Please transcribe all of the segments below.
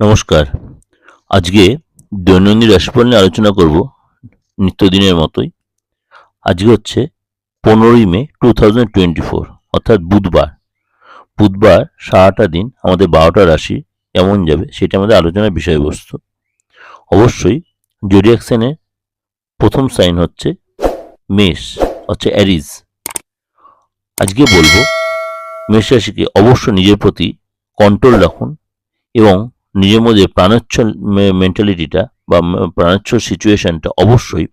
নমস্কার। আজকে দৈনন্দিন রাশিফল নিয়ে আলোচনা করব নিত্যদিনের মতোই। আজকে হচ্ছে পনেরোই May two thousand twenty four অর্থাৎ বুধবার। বুধবার সারাটা দিন আমাদের বারোটা রাশি কেমন যাবে, সেটা আমাদের আলোচনার বিষয়বস্তু। অবশ্যই জোডিয়াকশনের প্রথম সাইন হচ্ছে মেষ, হচ্ছে অ্যারিজ আজকে বলব, মেষ রাশিকে অবশ্য নিজের প্রতি কন্ট্রোল রাখুন এবং নিজের মধ্যে প্রাণোচ্ছল মেন্টালিটিটা বা প্রাণোচ্ছল সিচুয়েশনটা অবশ্যই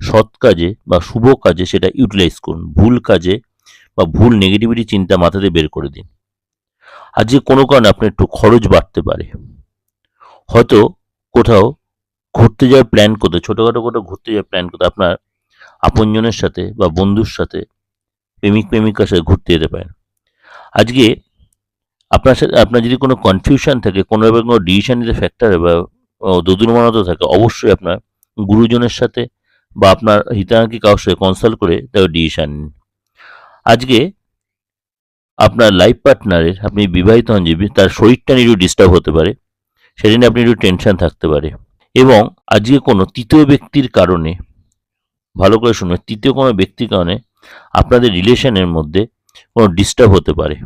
সৎ কাজে বা শুভ কাজে সেটা ইউটিলাইজ করুন। ভুল কাজে বা ভুল নেগেটিভিটি চিন্তা মাথাতে বের করে দিন। আজকে কোনো কারণে আপনার একটু খরচ বাড়তে পারে। হয়তো কোথাও ঘুরতে যাওয়ার প্ল্যান করতে, ছোটোখাটো কোথাও ঘুরতে যাওয়ার প্ল্যান করতে আপনার আপনজনের সাথে বা বন্ধুর সাথে প্রেমিক প্রেমিকার সাথে ঘুরতে যেতে পারেন। আজকে আপনার সাথে, আপনার যদি কোনো কনফিউশন থাকে, কোনো ব্যাপারে কোনো ডিসিশন নিতে ফ্যাক্টর বা দোদুরমানত থাকে, অবশ্যই আপনার গুরুজনের সাথে বা আপনার হিতাঙ্কি কারোর সাথে কনসাল্ট করে তার ডিসিশন নিন। আজকে আপনার লাইফ পার্টনারের আপনি বিবাহিত হন যে তার শরীরটা নিয়ে একটু ডিস্টার্ব হতে পারে, সেদিন আপনি একটু টেনশন থাকতে পারে এবং আজকে কোনো তৃতীয় ব্যক্তির কারণে, ভালো করে শুনুন, তৃতীয় কোনো ব্যক্তির কারণে আপনাদের রিলেশনের মধ্যে কোনো ডিস্টার্ব হতে পারে।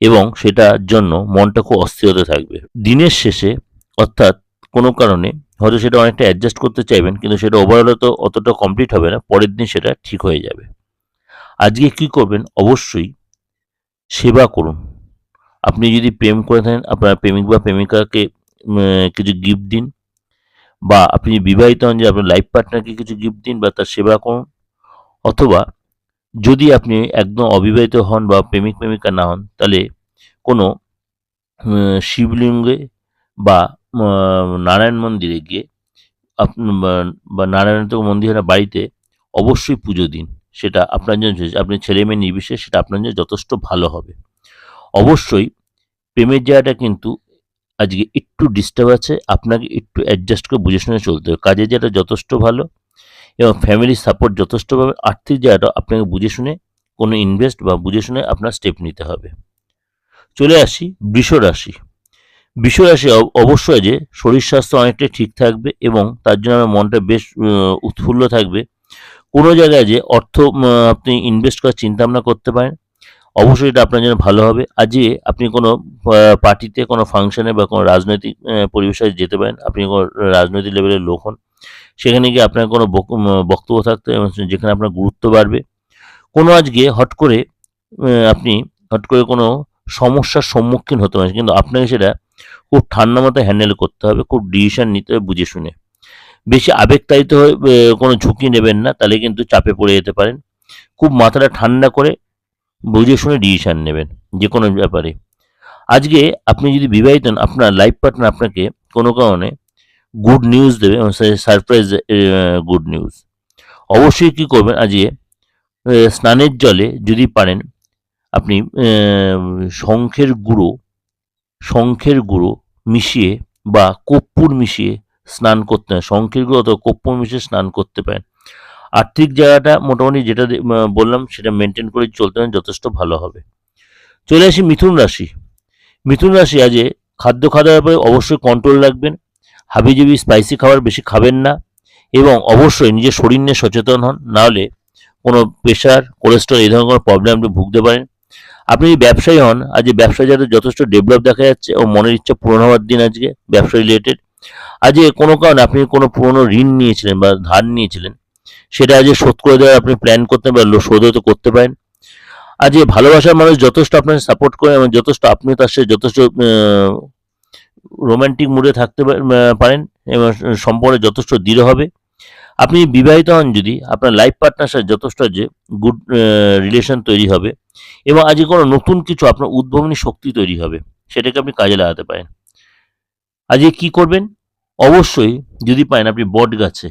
এবং সেটার জন্য মনটা খুব অস্থিরতা থাকবে। দিনের শেষে, অর্থাৎ কোনো কারণে, হয়তো সেটা অনেকটা অ্যাডজাস্ট করতে চাইবেন, কিন্তু সেটা ওভারঅল তো অতটা কমপ্লিট হবে না, পরের দিন সেটা ঠিক হয়ে যাবে। আজকে কি করবেন? অবশ্যই সেবা করুন। আপনি যদি প্রেম করে থাকেন, আপনার প্রেমিক বা প্রেমিকাকে কিছু গিফট দিন, বা আপনি বিবাহিত হন, যে আপনার লাইফ পার্টনারকে কিছু গিফট দিন, বা তার সেবা করুন, অথবা যদি আপনি একদম অবিবাহিত হন বা প্রেমিক প্রেমিকা না হন, তাহলে কোনো শিবলিঙ্গে বা নারায়ণ মন্দিরে গিয়ে বা- নারায়ণ তো মন্দির হয় বাড়িতে অবশ্যই পুজো দিন। সেটা আপনার জন্য আপনি ছেলে মেয়ে নির্বিশেষে সেটা আপনার জন্য যথেষ্ট ভালো হবে। অবশ্যই প্রেমের জায়গাটা কিন্তু আজকে একটু ডিস্টার্ব আছে, আপনাকে একটু অ্যাডজাস্ট করে বুঝে শুনে চলতে হবে। কাজের জায়গাটা যথেষ্ট ভালো এবং ফ্যামিলি সাপোর্ট যথেষ্টভাবে আর্থিক জায়গাটা আপনাকে বুঝে শুনে, কোনো ইনভেস্ট বা বুঝে শুনে আপনার স্টেপ নিতে হবে। চলে আসি বৃষ রাশি। বৃষ রাশি অব- অবশ্যই যে শরীর স্বাস্থ্য অনেকটাই ঠিক থাকবে এবং তার জন্য আমার মনটা বেশ উৎফুল্ল থাকবে। কোনো জায়গায় যে অর্থ আপনি ইনভেস্ট করার চিন্তা ভাবনা করতে পারেন। অবশ্যই এটা আপনার জন্য ভালো হবে। আজকে আপনি কোনো পার্টিতে কোনো ফাংশনে বা কোনো রাজনৈতিক পরিবেশে যেতে পারেন, আপনি কোনো রাজনৈতিক লেভেলের লোক হন। সেখানে গিয়ে আপনার কোনো বক- বক্তব্য থাকতে যেখানে আপনার গুরুত্ব বাড়বে। কোনো আজকে হট করে আপনি হট করে কোনো সমস্যার সম্মুখীন হতে পারেন কিন্তু আপনাকে সেটা খুব ঠান্ডা মাথায় হ্যান্ডেল করতে হবে, খুব ডিসিশন নিতে হবে বুঝে শুনে। বেশি আবেগতাড়িত হয়ে কোনো ঝুঁকি নেবেন না, তাহলে কিন্তু চাপে পড়ে যেতে পারেন। খুব মাথাটা ঠান্ডা করে বুঝে শুনে ডিসিশন নেবেন, যে কোনো ব্যাপারে। আজকে আপনি যদি বিবাহিত আপনার লাইফ পার্টনার আপনাকে কোনো কারণে গুড নিউজ দেবে সারপ্রাইজ গুড নিউজ অবশ্যই কি করবেন আজকে স্নানের জলে যদি পারেন, আপনি শঙ্খের গুঁড়ো শঙ্খের গুঁড়ো মিশিয়ে বা কর্পূর মিশিয়ে স্নান করতে হয়। শঙ্খের গুঁড়ো অথবা কর্পূর মিশিয়ে স্নান করতে পারেন। আর্থিক জায়গাটা মোটামুটি যেটা বললাম, সেটা মেনটেন করে চলতে পারেন, যথেষ্ট ভালো হবে। চলে আসি মিথুন রাশি। মিথুন রাশি আজকে খাদ্য খাওয়ার ব্যাপারে অবশ্যই কন্ট্রোল রাখবেন। হাবিজাবি স্পাইসি খাবার বেশি খাবেন না এবং অবশ্যই নিজের শরীর নিয়ে সচেতন হন নাহলে কোনো প্রেশার কোলেস্ট্রল এই ধরনের কোনো প্রবলেম আপনি ভুগতে পারেন। আপনি যদি ব্যবসায়ী হন আজ ব্যবসা যাতে যথেষ্ট ডেভেলপ দেখা যাচ্ছে ও মনের ইচ্ছা পূরণ হওয়ার দিন আজকে ব্যবসা রিলেটেড আজকে কোনো কারণে আপনি কোনো পুরনো ঋণ নিয়েছিলেন বা ধার নিয়েছিলেন, সেটা আজকে শোধ করে দেওয়ার আপনি প্ল্যান করতে পারেন শোধ হয়তো করতে পারেন। আজকে ভালোবাসার মানুষ যথেষ্ট আপনাকে সাপোর্ট করে এবং যথেষ্ট আপনি তার সাথে যথেষ্ট রোমান্টিক মুডে থাকতে পারেন এবং সম্পর্কে যথেষ্ট দৃঢ় হবে। আপনি বিবাহিত হন যদি, আপনার লাইফ পার্টনার সাথে যথেষ্ট যে গুড রিলেশন তৈরি হবে এবং আজকে কোনো নতুন কিছু আপনার উদ্ভাবনী শক্তি তৈরি হবে, সেটাকে আপনি কাজে লাগাতে পারেন। আজকে কি করবেন? অবশ্যই যদি পারেন আপনি বট গাছে,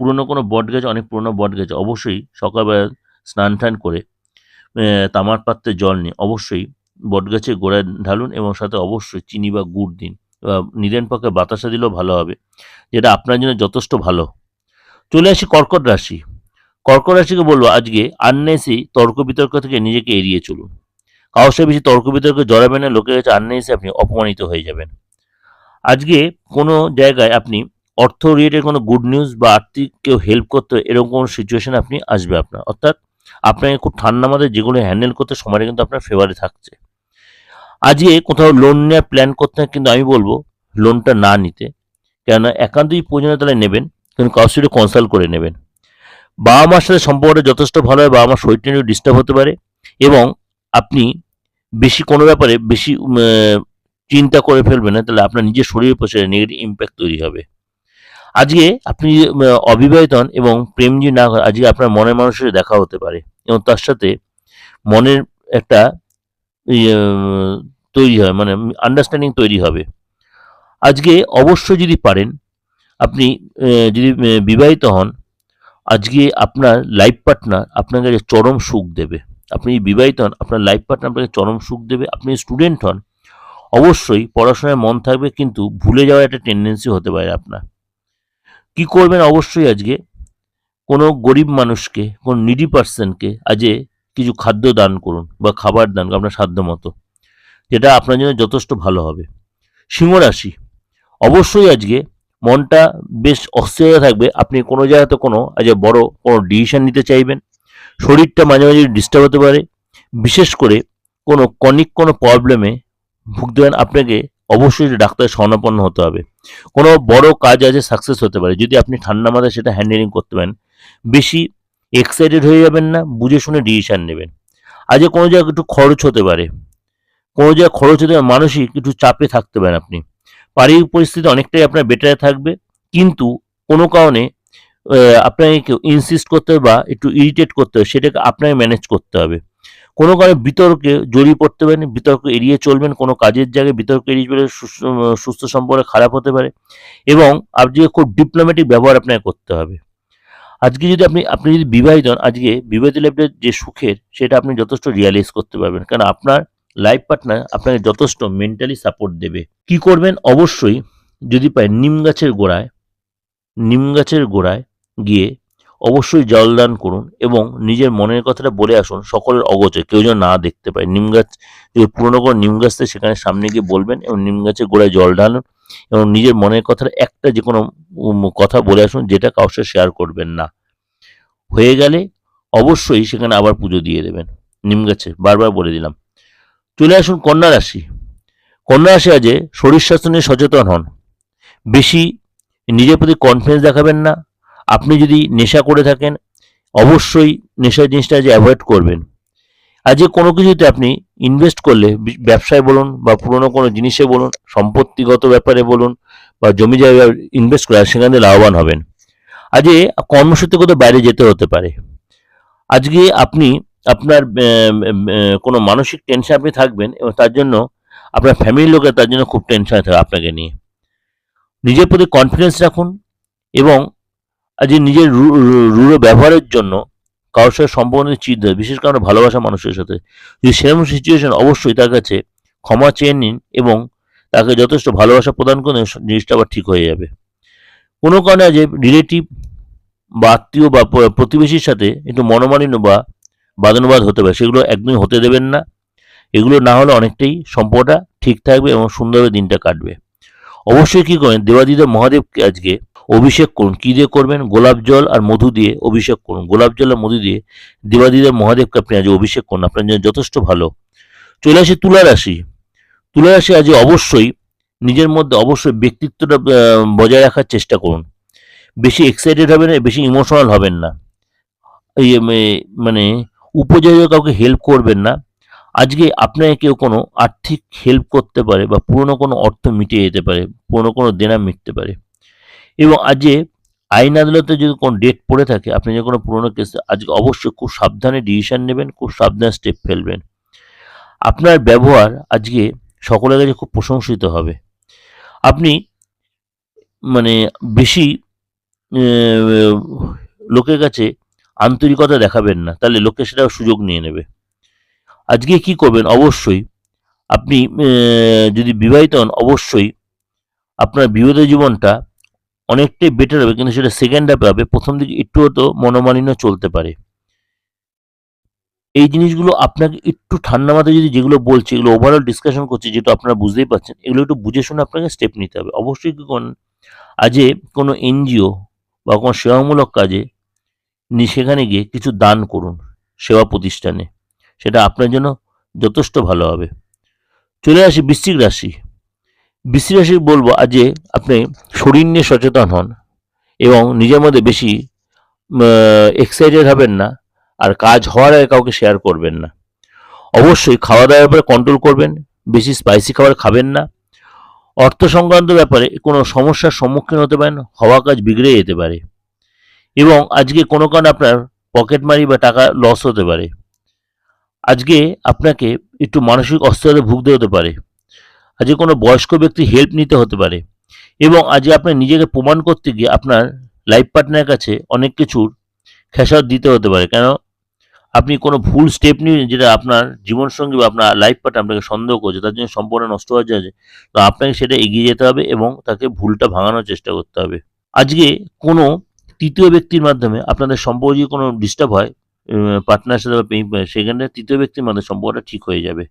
পুরনো কোনো বট গাছ, অনেক পুরনো বট গাছ, অবশ্যই সকালবেলা স্নান টান করে তামার পাত্রে জল নিয়ে অবশ্যই বট গাছের গোড়ায় ঢালুন এবং সাথে অবশ্যই চিনি বা গুড় দিন। বা নিদেন পক্ষে বাতাসা দিলেও ভালো হবে, যেটা আপনার জন্য যথেষ্ট ভালো। চলে আসি কর্কট রাশি। কর্কট রাশিকে বলব, আজকে আননেসি তর্ক বিতর্ক থেকে নিজেকে এড়িয়ে চলুন। কারোর সাথে বেশি তর্ক বিতর্কে জড়াবেন না, লোকের কাছে আননেসি আপনি অপমানিত হয়ে যাবেন। আজকে কোনো জায়গায় আপনি অর্থ রিলেটেড কোনো গুড নিউজ বা আর্থিক কেউ হেল্প করতে এরকম কোনো সিচুয়েশন আপনি আসবে আপনার। অর্থাৎ আপনাকে খুব ঠান্ডা মাথায় যেগুলো হ্যান্ডেল করতে সময়টা কিন্তু আপনার ফেভারে থাকছে। আজকে কোথাও লোন নেওয়ার প্ল্যান করতে কিন্তু আমি বলব লোনটা না নিতে। কেননা একান্তই প্রয়োজনে তাহলে নেবেন, কিন্তু কারোর সাথে কনসাল্ট করে নেবেন। বাবা মার সাথে সম্পর্কটা যথেষ্ট ভালো হয়, বাবা মার শরীরটা নিয়ে ডিস্টার্ব হতে পারে এবং আপনি বেশি কোনো ব্যাপারে বেশি চিন্তা করে ফেলবেন না, তাহলে আপনার নিজের শরীরের উপর সেটা নেগেটিভ ইম্প্যাক্ট তৈরি হবে। আজকে আপনি অবিবাহিত হন এবং প্রেম যদি না আজকে আপনার মনের মানুষের দেখা হতে পারে এবং তার সাথে মনের একটা তৈরি হয় মানে আন্ডারস্ট্যান্ডিং তৈরি হবে। আজকে অবশ্যই যদি পারেন, আপনি যদি বিবাহিত হন, আজকে আপনার লাইফ পার্টনার আপনার কাছে চরম সুখ দেবে। আপনি বিবাহিত হন, আপনার লাইফ পার্টনার আপনাকে চরম সুখ দেবে। আপনি স্টুডেন্ট হন, অবশ্যই পড়াশোনায় মন থাকবে, কিন্তু ভুলে যাওয়ার একটা টেন্ডেন্সি হতে পারে আপনার। কি করবেন? অবশ্যই আজকে কোনো গরিব মানুষকে, কোনো নিডি পার্সনকে আজকে কিছু খাদ্য দান করুন বা খাবার দান আপনার সাধ্য মতো, যেটা আপনার জন্য যথেষ্ট ভালো হবে। সিংহ রাশি, অবশ্যই আজকে মনটা বেশ অস্থিরতা থাকবে। আপনি কোনো জায়গাতে কোনো, আজ বড় কোনো ডিসিশন নিতে চাইবেন, শরীরটা মাঝে মাঝে ডিস্টার্ব হতে পারে, বিশেষ করে কোনো কনিক কোনো প্রবলেমে ভুগতে পারেন আপনাকে অবশ্যই ডাক্তারের শরণাপন্ন হতে হবে। কোনো বড় কাজ আছে সাকসেস হতে পারে। যদি আপনি ঠান্ডা মাথায় সেটা হ্যান্ডেলিং করতে পারেন, বেশি এক্সাইটেড হয়ে যাবেন না, বুঝে শুনে ডিসিশন নেবেন। আজকে কোনো জায়গায় একটু খরচ হতে পারে। কোনো জায়গায় খরচ হতে পারে, মানসিক একটু চাপে থাকতে পারেন আপনি। পারিবারিক পরিস্থিতি অনেকটাই আপনার বেটারে থাকবে, কিন্তু কোনো কারণে আপনাকে ইনসিস্ট করতে হবে বা একটু ইরিটেট করতে হবে, সেটাকে আপনাকে ম্যানেজ করতে হবে। কোনো কারণে বিতর্কে জড়িয়ে পড়তে পারেন, বিতর্ক এড়িয়ে চলবেন, কোনো কাজের জায়গায় বিতর্ক এড়িয়ে চলে সুস্থ সম্পর্ক খারাপ হতে পারে। এবং আজকে খুব ডিপ্লোম্যাটিক ব্যবহার আপনাকে করতে হবে। আজকে যদি আপনি আপনি যদি বিবাহিত হন, আজকে বিবাহিত লাইফের যে সুখের, সেটা আপনি যথেষ্ট রিয়ালাইজ করতে পারবেন। কারণ আপনার লাইফ পার্টনার আপনাকে যথেষ্ট মেন্টালি সাপোর্ট দেবে। কি করবেন? অবশ্যই যদি পায় নিম গাছের গোড়ায়, নিম গাছের গোড়ায় গিয়ে অবশ্যই জলদান করুন এবং নিজের মনের কথাটা বলে আসুন, সকলের অগোচরে, কেউ যেন না দেখতে পায়। নিম গাছ যদি পুরনো কোনো নিম গাছ সেখানে সামনে গিয়ে বলবেন এবং নিম গাছের গোড়ায় জল ঢালুন এবং নিজের মনের কথার একটা যে কোনো কথা বলে আসুন, যেটা সাথে শেয়ার করবেন না। হয়ে গেলে অবশ্যই সেখানে আবার পুজো দিয়ে দেবেন। নিম গাছে, বারবার বলে দিলাম। চলে আসুন কন্যা রাশি। কন্যা রাশি আজে শরীর স্বাস্থ্য নিয়ে সচেতন হন। বেশি নিজের প্রতি কনফিডেন্স দেখাবেন না। আপনি যদি নেশা করে থাকেন, অবশ্যই নেশার জিনিসটা আজ অ্যাভয়েড করবেন। আজকে কোনো কিছুতে আপনি ইনভেস্ট করলে ব্যবসায় বলুন বা পুরনো কোনো জিনিসে বলুন, সম্পত্তিগত ব্যাপারে বলুন বা জমি জায়গায় ইনভেস্ট করে সেখান লাভবান হবেন। আজকে কর্মসূত্রে কোথাও বাইরে যেতে হতে পারে। আজকে আপনি আপনার কোনো মানসিক টেনশন আপনি থাকবেন, এবং তার জন্য আপনার ফ্যামিলির লোকের তার জন্য খুব টেনশন থাকে আপনাকে নিয়ে। নিজের প্রতি কনফিডেন্স রাখুন, এবং আজকে নিজের রু- রু- রূঢ় ব্যবহারের জন্য কারোর সাথে সম্পর্ক হয় বিশেষ কারণে ভালোবাসা মানুষের সাথে, যদি সেরকম সিচুয়েশন অবশ্যই তার কাছে ক্ষমা চেয়ে নিন এবং তাকে যথেষ্ট ভালোবাসা প্রদান করে জিনিসটা আবার ঠিক হয়ে যাবে। কোনো কারণে যে রিলেটিভ বা আত্মীয় বা প্রতিবেশীর সাথে একটু মনোমালিন্য বা বাদানুবাদ হতে পারে, সেগুলো একদমই হতে দেবেন না। এগুলো না হলে অনেকটাই সম্পর্কটা ঠিক থাকবে এবং সুন্দরভাবে দিনটা কাটবে। অবশ্যই কী করেন, দেবাদিদেব মহাদেবকে আজকে অভিষেক করুন। কি দিয়ে করবেন? গোলাপ জল আর মধু দিয়ে অভিষেক করুন। গোলাপ জল আর মধু দিয়ে দেবাদিদেব মহাদেবকে আপনি আজ অভিষেক করুন। আপনার জন্য যথেষ্ট ভালো। চলে আসি তুলা রাশি তুলা রাশি আজ অবশ্যই নিজের মধ্যে অবশ্যই ব্যক্তিত্বটা বজায় রাখার চেষ্টা করুন। বেশি এক্সাইটেড হবেন না, বেশি ইমোশনাল হবেন না। মানে উপযোগী কাউকে হেল্প করবেন না। আজকে আপনাকে কেউ কোনো আর্থিক হেল্প করতে পারে বা পুরনো কোনো অর্থ মিটিয়ে যেতে পারে, পুরনো কোনো দেনা মিটতে পারে। এবং আজকে আইন আদালতে যদি কোনো ডেট পড়ে থাকে, আপনি যে কোনো পুরনো কেস আজকে অবশ্যই খুব সাবধানে ডিসিশন নেবেন, খুব সাবধানে স্টেপ ফেলবেন। আপনার ব্যবহার আজকে সকলের কাছে খুব প্রশংসিত হবে। আপনি মানে বেশি লোকের কাছে আন্তরিকতা দেখাবেন না, তাহলে লোকে সেটা সুযোগ নিয়ে নেবে। আজকে কি করবেন? অবশ্যই আপনি যদি বিবাহিত হন, অবশ্যই আপনার বিবাহিত জীবনটা অনেকটাই বেটার হবে, কিন্তু সেটা সেকেন্ড হাফে হবে। প্রথম দিকে একটু হয়তো মনোমালিন্য চলতে পারে। এই জিনিসগুলো আপনাকে একটু ঠান্ডা মাথায় যদি যেগুলো বলছে, এগুলো ওভারঅল ডিসকাশন করছে যেটা আপনারা বুঝতেই পারছেন, এগুলো একটু বুঝে শুনে আপনাকে স্টেপ নিতে হবে। অবশ্যই কি করুন আজে কোনো এনজিও বা কোনো সেবামূলক কাজে সেখানে গিয়ে কিছু দান করুন সেবা প্রতিষ্ঠানে। সেটা আপনার জন্য যথেষ্ট ভালো হবে। চলে আসি বৃশ্চিক রাশি। রাশি বলব, আজে আপনি শরীর নিয়ে সচেতন হন এবং নিজের মধ্যে বেশি এক্সাইটেড হবেন না আর কাজ হওয়ার আগে কাউকে শেয়ার করবেন না। অবশ্যই খাওয়া দাওয়ার ব্যাপারে কন্ট্রোল করবেন, বেশি স্পাইসি খাবার খাবেন না। অর্থ সংক্রান্ত ব্যাপারে কোনো সমস্যার সম্মুখীন হতে পারেন, হওয়া কাজ বিগড়ে যেতে পারে। এবং আজকে কোনো কারণে আপনার পকেট মারি বা টাকা লস হতে পারে। আজকে আপনাকে একটু মানসিক অস্থিরতা ভুগতে হতে পারে। আজকে কোনো বয়স্ক ব্যক্তি হেল্প নিতে হতে পারে। এবং আজকে আপনার নিজেকে প্রমাণ করতে গিয়ে আপনার লাইফ পার্টনারের কাছে অনেক কিছুর খেসার দিতে হতে পারে। কেন? আপনি কোনো ভুল স্টেপ নিয়ে যেটা আপনার জীবনসঙ্গী বা আপনার লাইফ পার্টনার আপনাকে সন্দেহ করছে, তার জন্য সম্পূর্ণ নষ্ট হয়ে যাচ্ছে, তো আপনাকে সেটা এগিয়ে যেতে হবে এবং তাকে ভুলটা ভাঙানোর চেষ্টা করতে হবে। আজকে কোনো তৃতীয় ব্যক্তির মাধ্যমে আপনাদের সম্পর্ক যদি কোনো ডিস্টার্ব হয় পার্টনার সাথে বা সেখানে তৃতীয় ব্যক্তির মাধ্যমে সম্পর্কটা ঠিক হয়ে যাবে।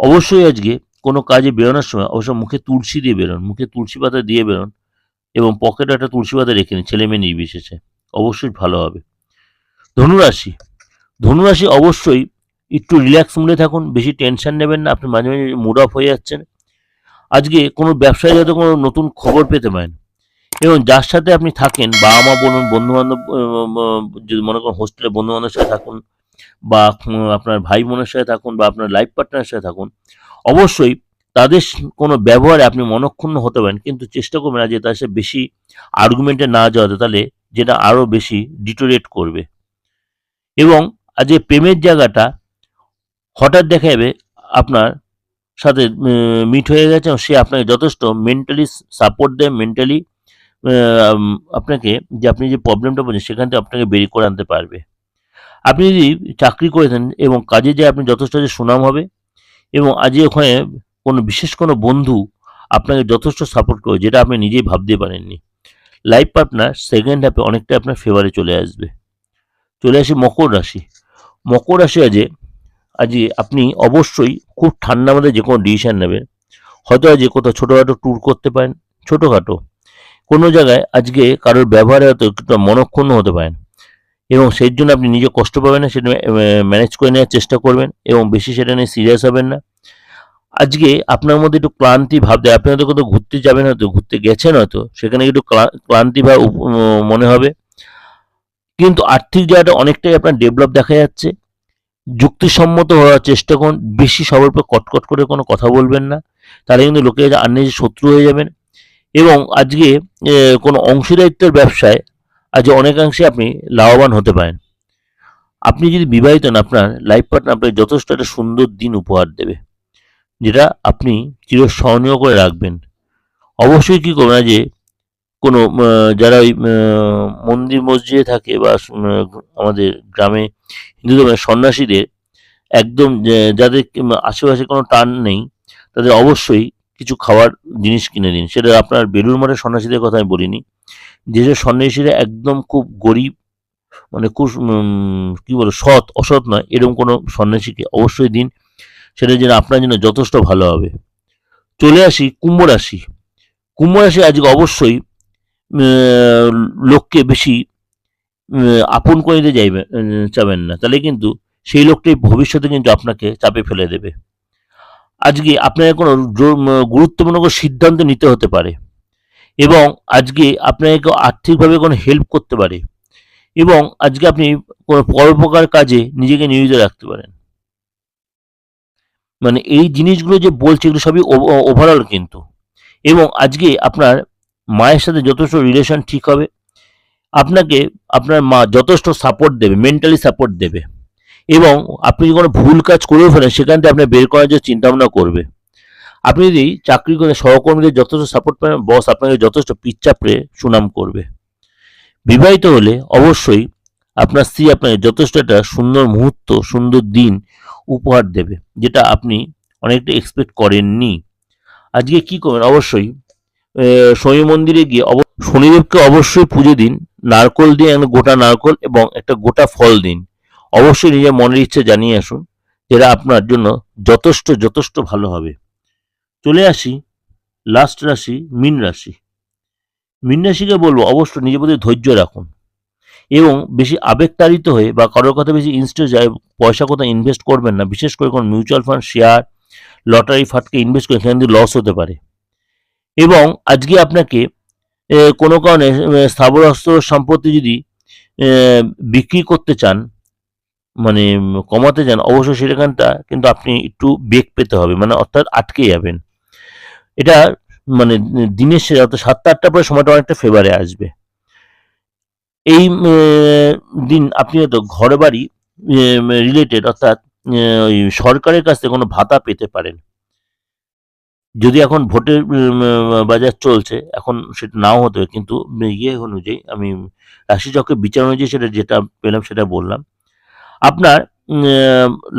অবশ্যই আজকে কোনো কাজে বেরোনোর সময় অবশ্য মুখে তুলসী দিয়ে বেরোন, মুখে তুলসী পাতা দিয়ে বেরোন এবং পকেটে একটা তুলসী পাতা রেখে নিন, ছেলে মেয়ে নির্বিশেষে। অবশ্যই ভালো হবে। ধনুরাশি। ধনুরাশি অবশ্যই একটু রিল্যাক্স মুডে থাকুন, বেশি টেনশন নেবেন না, আপনি মাঝে মাঝে মুড অফ হয়ে যাচ্ছেন। আজকে কোনো ব্যবসায় যাতে কোনো নতুন খবর পেতে পারেন। এবং যার সাথে আপনি থাকেন বাবা মা বলুন বন্ধু বান্ধব যদি মনে করেন হোস্টেলে বন্ধু বান্ধবের সাথে থাকুন বা আপনার ভাই বোনের সাথে থাকুন বা, আপনার লাইফ পার্টনারের সাথে থাকুন অবশ্যই তাদের স- কোনো ব্যবহারে আপনি মনক্ষুণ্ণ হতে পারেন, কিন্তু চেষ্টা করবেন না যে তার সাথে বেশি আর্গুমেন্টে না যাওয়াতে তাহলে যেটা আরও বেশি ডিটোরেট করবে। এবং এই প্রেমের জায়গাটা, হঠাৎ দেখা যাবে আপনার সাথে মিট হয়ে গেছে সে আপনাকে যথেষ্ট মেন্টালি সাপোর্ট দেয় মেন্টালি আপনাকে যে আপনি যে প্রবলেমটা বলছেন সেখান থেকে আপনাকে বেরিয়ে করে আনতে পারবে। আপনি যদি চাকরি করেছেন এবং কাজে যে আপনি যথেষ্ট যে সুনাম হবে এবং আজ ওখানে কোনো বিশেষ কোনো বন্ধু আপনাকে যথেষ্ট সাপোর্ট করবে, যেটা আপনি নিজেই ভাবতে পারেননি। লাইফ পার্টনার সেকেন্ড হাফে অনেকটা আপনার ফেভারে চলে আসবে। চলে আসি মকর রাশি। মকর রাশি আজে আজকে আপনি অবশ্যই খুব ঠান্ডা মধ্যে যে কোনো ডিসিশন নেবেন। হয়তো আজকে কোথাও ছোটোখাটো ট্যুর করতে পারেন, ছোটোখাটো। কোনো জায়গায় আজকে কারোর ব্যবহারে হয়তো একটু মনক্ষুণ্ণ হতে পারেন। এবং সেই জন্য আপনি নিজে কষ্ট পাবেন না, সেটা ম্যানেজ করে নেওয়ার চেষ্টা করবেন এবং বেশি সেটা নিয়ে সিরিয়াস হবেন না। আজকে আপনার মধ্যে একটু ক্লান্তি ভাব দেয়, আপনি হয়তো কোথাও ঘুরতে যাবেন হয়তো, ঘুরতে গেছেন হয়তো, সেখানে একটু ক্লা- ক্লান্তি ভাব মনে হবে। কিন্তু আর্থিক জায়গাটা অনেকটাই আপনার ডেভেলপ দেখা যাচ্ছে। যুক্তিসম্মত হওয়ার চেষ্টা করুন, বেশি সবার উপর কটকট করে কোনো কথা বলবেন না, তাহলে কিন্তু লোকে আন্নের শত্রু হয়ে যাবেন। এবং আজকে কোনো অংশীদারিত্বের ব্যবসায় আজ অনেকাংশে আপনি লাভবান হতে পারেন। আপনি যদি বিবাহিত না আপনার লাইফ পার্টনার আপনাকে যথেষ্ট একটা সুন্দর দিন উপহার দেবে, যেটা আপনি চিরস্মরণীয় করে রাখবেন। অবশ্যই কি করবেন যে, কোনো যারা ওই মন্দির মসজিদে থাকে বা আমাদের গ্রামে হিন্দু ধর্মের সন্ন্যাসীদের একদম যাদের আশেপাশে কোনো টান নেই, তাদের অবশ্যই কিছু খাওয়ার জিনিস কিনে দিন। সেটা আপনার বেলুর মঠের সন্ন্যাসীদের কথা আমি বলিনি। যেসব সন্ন্যাসীরা একদম খুব গরিব মানে খুব কি বলো সৎ অসৎ নয় এরকম কোনো সন্ন্যাসীকে অবশ্যই দিন। সেটা যেন আপনার জন্য যথেষ্ট ভালো হবে। চলে আসি কুম্ভ রাশি। কুম্ভ রাশি আজকে অবশ্যই লোককে বেশি আপন করে নিতে যাইবেন আহ, চাবেন না। তাহলে কিন্তু সেই লোকটাই ভবিষ্যতে কিন্তু আপনাকে চাপে ফেলে দেবে। আজকে আপনাকে কোনো গুরুত্বপূর্ণ কোনো সিদ্ধান্ত নিতে হতে পারে। এবং আজকে আপনাকে আর্থিকভাবে কোনো হেল্প করতে পারে এবং আজকে আপনি কোনো পরোপকার কাজে নিজেকে নিয়োজিত রাখতে পারেন। মানে এই জিনিসগুলো যে বলছে এগুলো সবই ওভারঅল কিন্তু। এবং আজকে আপনার মায়ের সাথে যথেষ্ট রিলেশন ঠিক হবে। আপনাকে আপনার মা যথেষ্ট সাপোর্ট দেবে মেন্টালি সাপোর্ট দেবে। এবং আপনি যদি কোনো ভুল কাজ করেও ফেলেন, সেখান থেকে আপনার বের করার জন্য চিন্তাভাবনা করবে। আপনি যদি চাকরি করে সহকর্মীদের যথেষ্ট সাপোর্ট পান বস আপনাকে যথেষ্ট পিচ্চাপড়ে সুনাম করবে। বিবাহিত হলে অবশ্যই আপনার স্ত্রী আপনাকে যথেষ্ট একটা সুন্দর মুহূর্ত, সুন্দর দিন উপহার দেবে, যেটা আপনি অনেকটা এক্সপেক্ট করেননি। আজকে কি করবেন? অবশ্যই শনি মন্দিরে গিয়ে শনিদেবকে অবশ্যই পুজো দিন। নারকল দিয়ে গোটা নারকল এবং একটা গোটা ফল দিন। অবশ্যই নিজের মনের ইচ্ছে জানিয়ে আসুন, যেটা আপনার জন্য যথেষ্ট যথেষ্ট ভালো হবে। চলে আসি লাস্ট রাশি, মীন রাশি। মীন রাশিকে বলব অবশ্যই নিজের প্রতি ধৈর্য রাখুন এবং বেশি আবেগতাড়িত হয়ে বা কারোর কথা বেশি ইনস্টে যায়, পয়সা কোথাও ইনভেস্ট করবেন না, বিশেষ করে কোনো মিউচুয়াল ফান্ড শেয়ার লটারি ফাটকে ইনভেস্ট করে সেখান থেকে লস হতে পারে। এবং আজকে আপনাকে কোনো কারণে স্থাবর অস্ত্র সম্পত্তি যদি বিক্রি করতে চান মানে কমাতে চান, অবশ্যই সেখানটা কিন্তু আপনি একটু বেগ পেতে হবে মানে অর্থাৎ আটকে যাবেন। এটা মানে দিনের শেষে অর্থাৎ সাতটা আটটার পরে সময়টা অনেকটা ফেভারে আসবে। এই দিন আপনি হয়তো ঘর বাড়ি রিলেটেড অর্থাৎ ওই সরকারের কাছ থেকে কোনো ভাতা পেতে পারেন। যদি এখন ভোটের বাজার চলছে, এখন সেটা নাও হতে কিন্তু ইয়ে অনুযায়ী আমি রাশিচক্রের বিচার অনুযায়ী সেটা যেটা পেলাম সেটা বললাম। আপনার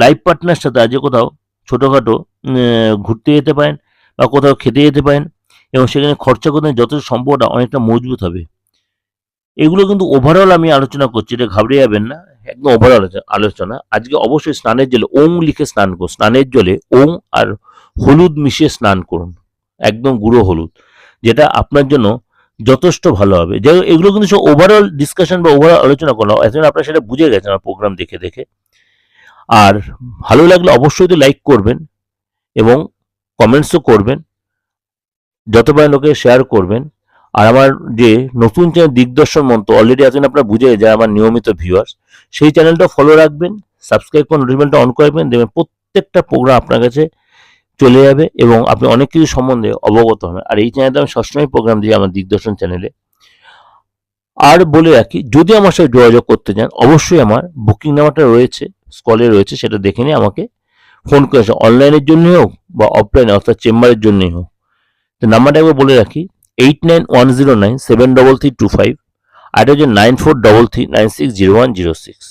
লাইফ পার্টনার সাথে আজকে কোথাও ছোটোখাটো ঘুরতে যেতে পারেন বা কোথাও খেতে যেতে পারেন এবং সেখানে খরচা করতে যথেষ্ট সম্পর্কটা অনেকটা মজবুত হবে। এগুলো কিন্তু ওভারঅল আমি আলোচনা করছি, এটা ঘাবড়ে যাবেন না, একদম ওভারঅল আলোচনা আজকে অবশ্যই স্নানের জলে ওং লিখে স্নান করুন, স্নানের জলে ওং আর হলুদ মিশিয়ে স্নান করুন, একদম গুঁড়ো হলুদ, যেটা আপনার জন্য যথেষ্ট ভালো হবে। যাই এগুলো কিন্তু সব ওভারঅল ডিসকাশন বা ওভারঅল আলোচনা করলাম এখন আপনারা সেটা বুঝে গেছেন আমার প্রোগ্রাম দেখে দেখে। আর ভালো লাগলে অবশ্যই তো লাইক করবেন এবং কমেন্টসও করবেন যত পারেন লোকে শেয়ার করবেন, আর আমার যে নতুন চ্যানেল দিগদর্শন মন্ত্র অলরেডি আছেন আপনারা বুঝে যায় আমার নিয়মিত ভিউয়ার্স সেই চ্যানেলটা ফলো রাখবেন সাবস্ক্রাইব করে নোটিফিকেশনটা অন করবেন দেখবেন প্রত্যেকটা প্রোগ্রাম আপনার কাছে চলে যাবে এবং আপনি অনেক কিছু সম্বন্ধে অবগত হবেন। আর এই চ্যানেলে আমি সবসময় প্রোগ্রাম দিই আমার দিগদর্শন চ্যানেলে আর বলে রাখি, যদি আমার সাথে যোগাযোগ করতে চান, অবশ্যই আমার বুকিং নাম্বারটা রয়েছে স্কলে রয়েছে, সেটা দেখে নিয়ে আমাকে ফোন করেছে, অনলাইনের জন্যই হোক বা অফলাইনে অর্থাৎ চেম্বারের জন্যই হোক। তো নাম্বারটা একবার বলে রাখি eight nine one zero nine seven double three two five আর এটা হচ্ছে nine four double three nine six zero one zero six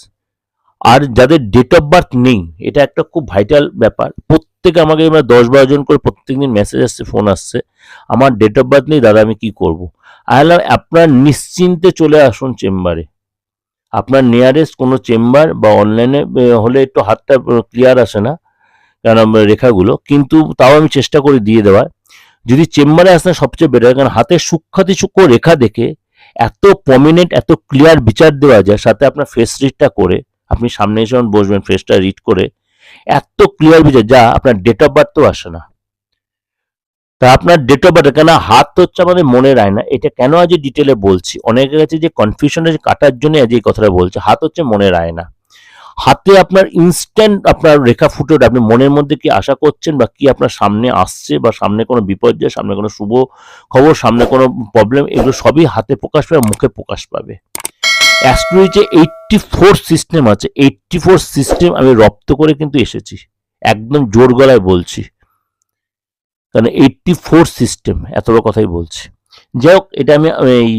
আর যাদের ডেট অফ বার্থ নেই, এটা একটা খুব ভাইটাল ব্যাপার। প্রত্যেকে আমাকে আমরা দশ বারো জন করে প্রত্যেকদিন মেসেজ আসছে ফোন আসছে, আমার ডেট অফ বার্থ নেই, দাদা আমি কি করব? আহলে আপনার নিশ্চিন্তে চলে আসুন চেম্বারে। আপনার নিয়ারেস্ট কোনো চেম্বার বা অনলাইনে হলে একটু হাতটা ক্লিয়ার আসে না। কারণ রেখাগুলো, কিন্তু তাও আমি চেষ্টা করি দিয়ে দেওয়ার। যদি চেম্বারে আসেন সবচেয়ে বেটার কারণ হাতের সূক্ষ্মাতি সূক্ষ্ম রেখা দেখে এত প্রমিনেন্ট এত ক্লিয়ার বিচার দেওয়া যায়, সাথে আপনার ফেস রিডটা করে, আপনি সামনে যখন বসবেন ফেসটা রিড করে, এত ক্লিয়ার বিচার, যা আপনার ডেট অফ বার্থ তো আসে না। তা আপনার ডেট অফ বার্থ কেন হাত হচ্ছে আমাদের মনে রায় না এটা কেন আজ ডিটেলে বলছি? অনেকের কাছে যে কনফিউশন আছে কাটার জন্য আজ এই কথাটা বলছে, হাত হচ্ছে মনে রায় না হাতে আপনার ইনস্ট্যান্ট আপনার রেখা ফুটে ওঠে। আপনি মনের মধ্যে কি আশা করছেন বা কি আপনার সামনে আসছে বা সামনে কোনো বিপর্যয় সামনে কোনো শুভ খবর, সামনে কোনো প্রবলেম এগুলো সবই হাতে প্রকাশ পাবে, মুখে প্রকাশ পাবে। অ্যাস্ট্রোলজিতে এইটটি ফোর সিস্টেম আছে এইটটি ফোর সিস্টেম আমি রপ্ত করে কিন্তু এসেছি। একদম জোর গলায় বলছি। কারণ এইটটি ফোর সিস্টেম এত বড় কথাই বলছি। যাই হোক, এটা আমি এই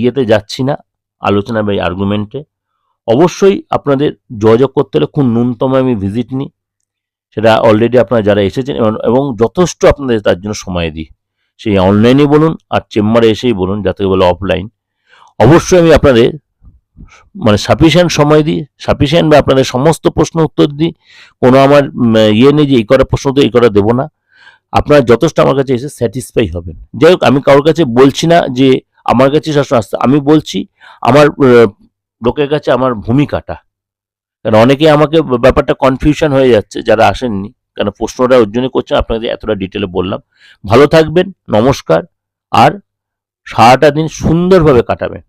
ইয়েতে যাচ্ছি না, আলোচনা বা আর্গুমেন্টে অবশ্যই আপনাদের যোগাযোগ করতে হলে খুব ন্যূনতম আমি ভিজিট নিই। সেটা অলরেডি আপনারা যারা এসেছেন এবং- যথেষ্ট আপনাদের তার জন্য সময় দিই। সেই অনলাইনে বলুন আর চেম্বারে এসেই বলুন, যাতে বলে অফলাইন অবশ্যই আমি আপনাদের মানে সাফিসিয়েন্ট সময় দিই সাফিসিয়েন্ট বা আপনাদের সমস্ত প্রশ্ন উত্তর দিই। কোনো আমার ইয়ে নেই যে এই কটা প্রশ্ন তো এই কটা দেবো না। আপনারা যথেষ্ট আমার কাছে এসে স্যাটিসফাই হবেন। যাই হোক, আমি কারোর কাছে বলছি না যে আমার কাছে সবসময় আসতে আমি বলছি, আমার লোকের কাছে আমার ভূমিকাটা। কারণ অনেকে আমাকে ব্যাপারটা কনফিউশন হয়ে যাচ্ছে যারা আসেননি। কেন প্রশ্নটা ওর জন্যই করছেন আপনাকে এতটা ডিটেলে বললাম। ভালো থাকবেন, নমস্কার, আর সারাটা দিন সুন্দরভাবে কাটাবেন।